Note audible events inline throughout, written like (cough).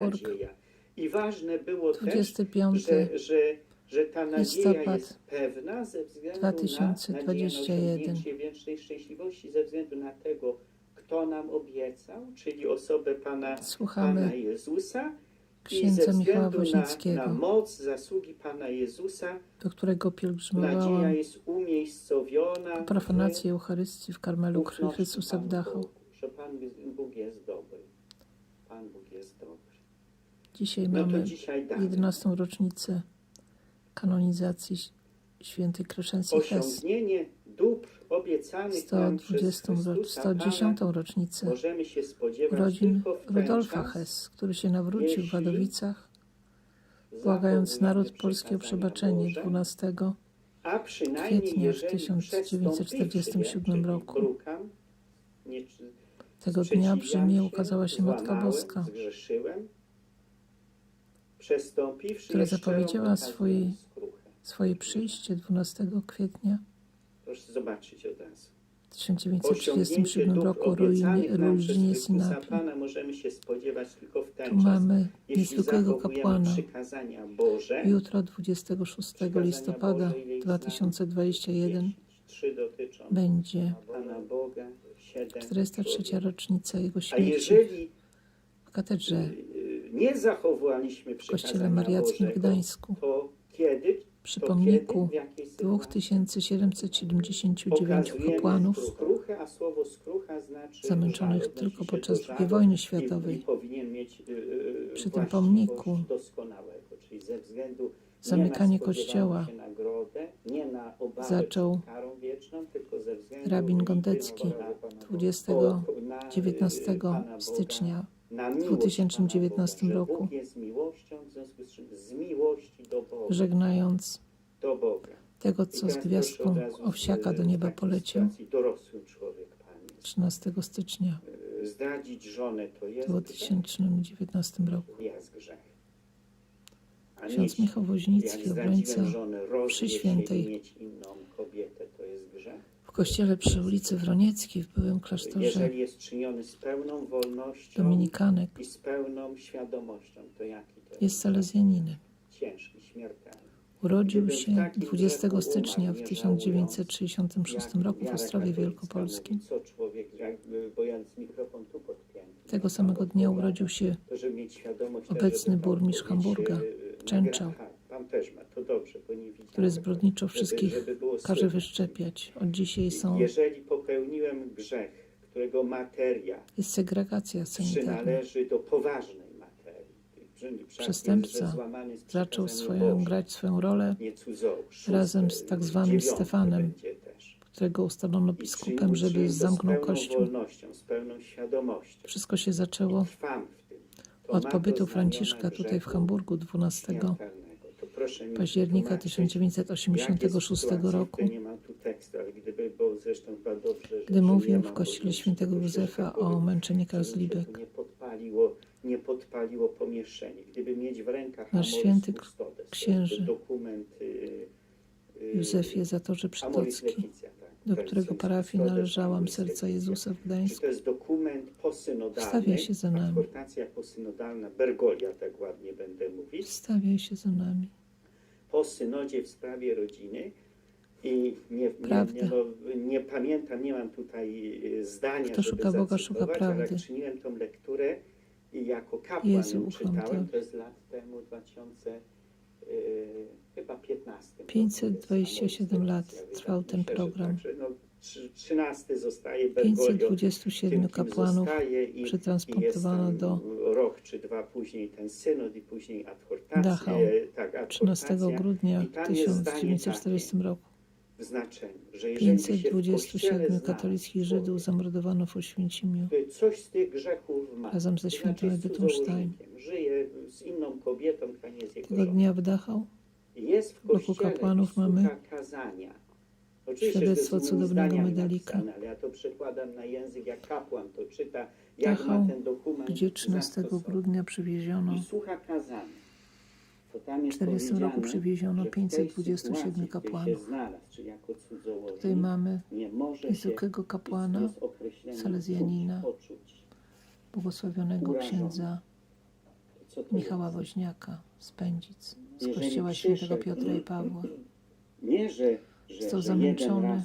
nadzieja. I ważne było też, 25 że, że, że ta nadzieja listopad jest pewna ze względu 2021. na nadzieję na wiecznej szczęśliwości, ze względu na tego, kto nam obiecał, czyli osobę Pana, Pana słuchamy Jezusa i ze względu na, na moc, zasługi Pana Jezusa, do którego nadzieja pielgrzymowałam jest umiejscowiona profanacji Eucharystii w Karmelu Panu Dachau. Dzisiaj No mamy dzisiaj damy 11. rocznicę kanonizacji świętej Kreszencji Hes. osiągnięcie dóbr obiecanych nam przez 120. Ro- Chrystusa 110. Pana rocznicę urodzin Rudolfa Hess, który się nawrócił w Wadowicach, błagając naród polski o przebaczenie Boże, 12 a przynajmniej kwietnia w jeżeli 1947 przestąpiwszy je, roku. tego dnia w sprzeciwiam Rzymie się, ukazała się Matka Boska, Zgrzeszyłem, która zapowiedziała swojej- skruchę. swoje przyjście 12 kwietnia w 1937 dóbr roku Chrystusa Sinapi. Tu mamy niezwykłego kapłana. Jutro 26 listopada 2021 Trzy dotyczą będzie Pana Boga, siedem 403 człowieka. rocznica jego śmierci w katedrze y, nie zachowaliśmy w Kościele Mariackim w Gdańsku kiedy? przy pomniku kiedy, w jakiej sytuacji? 2779 Pokazujemy kapłanów skrucha znaczy zamęczonych tylko podczas II wojny światowej. Mieć y, y, Przy tym pomniku doskonałego, czyli ze względu nie Zamykanie kościoła nagrodę, zaczął wieczną, rabin Gondecki na- 20 na, y, 19 Pana Boga, stycznia miłość 2019 Pana Boga, roku. W żegnając tego, co z gwiazdką owsiaka do w nieba poleciał sytuacji Dorosły człowiek, Pan jest. 13 stycznia Y, w jest 2019 roku. Ksiądz Michał Woźnicki, obrońca przy świętej i mieć inną kobietę, to jest grzech. w kościele przy ulicy Wronieckiej w byłym klasztorze Jeżeli jest czyniony z pełną wolnością Dominikanek i z pełną świadomością, to jaki to jest, jest salezjaninem. ciężki, śmiertelny. Urodził się takim 20 grzechu stycznia w nie 1966 Jak roku w Ostrowie Wielkopolskim. Co człowiek, jakby, bo ja z mikrofon tu podpięty. Tego samego dnia urodził się To, żeby mieć świadomość, też, obecny burmistrz Hamburga, e, Częczał, nagra- Aha, Pan też ma, to dobrze, bo nie widziałem. Który zbrodniczo wszystkich żeby każe wyszczepiać. Od dzisiaj są, Jeżeli popełniłem grzech, którego materia jest segregacja sanitarna. przynależy do poważnej materii, Przestępca Zaczął swoją, grać swoją rolę, razem z tak zwanym Stefanem, którego ustalono biskupem, żeby zamknął kościół. Wszystko się zaczęło od pobytu Franciszka tutaj w Hamburgu 12 października wytłumaczyć, 1986 jakie roku, gdy mówił w kościele świętego Józefa tak o powiem, męczennikach z Libek. Nie podpaliło, nie podpaliło pomieszczenie. Gdyby mieć w rękach Nasz święty księży y, y, Józefie Zatorze Przytocki, tak, do to którego parafii należałam Serca. Jezusa w Gdańsku. Wstawiaj się za nami. tak się za nami. Po synodzie w sprawie rodziny i nie, nie, nie, no, nie pamiętam, nie mam tutaj e, zdania, Kto żeby szuka Boga, szuka zacytować, ale prawdy. jak czyniłem tą lekturę i jako kapłan Jezu, ją czytałem, Tobie. to jest lat temu 2000, e, chyba 15. roku 527 jest lat trwał ten program. Także, no, trzy- 13 zostaje Bergolią. 527 tym, kim kapłanów przetransportowano do rok czy dwa później ten synod i później adhortacja. Dachau. Tak, 13 adhortacja grudnia I tam jest zdanie 1940 roku. w znaczeniu, że jeżeli by się w kościele 527 znalazł katolickich Żydów zamordowano w Oświęcimiu. ma, Razem ze znaczy jest Edytą Stein. żyje z inną kobietą, która nie jest jego Tego dnia w Dachau Jest w roku kościele kapłanów mamy kazania. Świadectwo cudownego medalika. Dachau, gdzie 13 zastosować. grudnia przywieziono w jest 40 roku przywieziono że w tej 527 sytuacji, w której kapłanów. Tutaj mamy niezwykłego kapłana, salezjanina, błogosławionego księdza Michała? Woźniaka z Pędzic, z kościoła świętego Piotra i Pawła. (clears throat) Nie, że, Został zamęczony.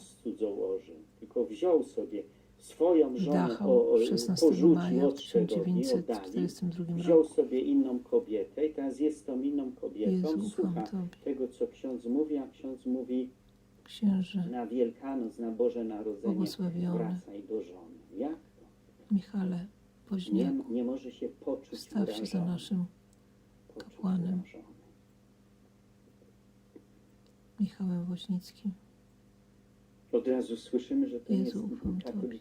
tylko wziął sobie swoją żonę, Dachał o, o, 16 porzucił maja od trzech dni, oddalił, 1942 wziął roku. sobie inną kobietę i teraz jest tą inną kobietą, Jezu, słucha tego, co ksiądz mówi, a ksiądz mówi Księże na Wielkanoc, na Boże Narodzenie wracaj do żony. Jak to? Michale Nie, Woźniaku, nie może się poczuć staw się za naszym kapłanem. Michałem Woźnickim. Od razu słyszymy, że to Jezu, jest ufam Tobie.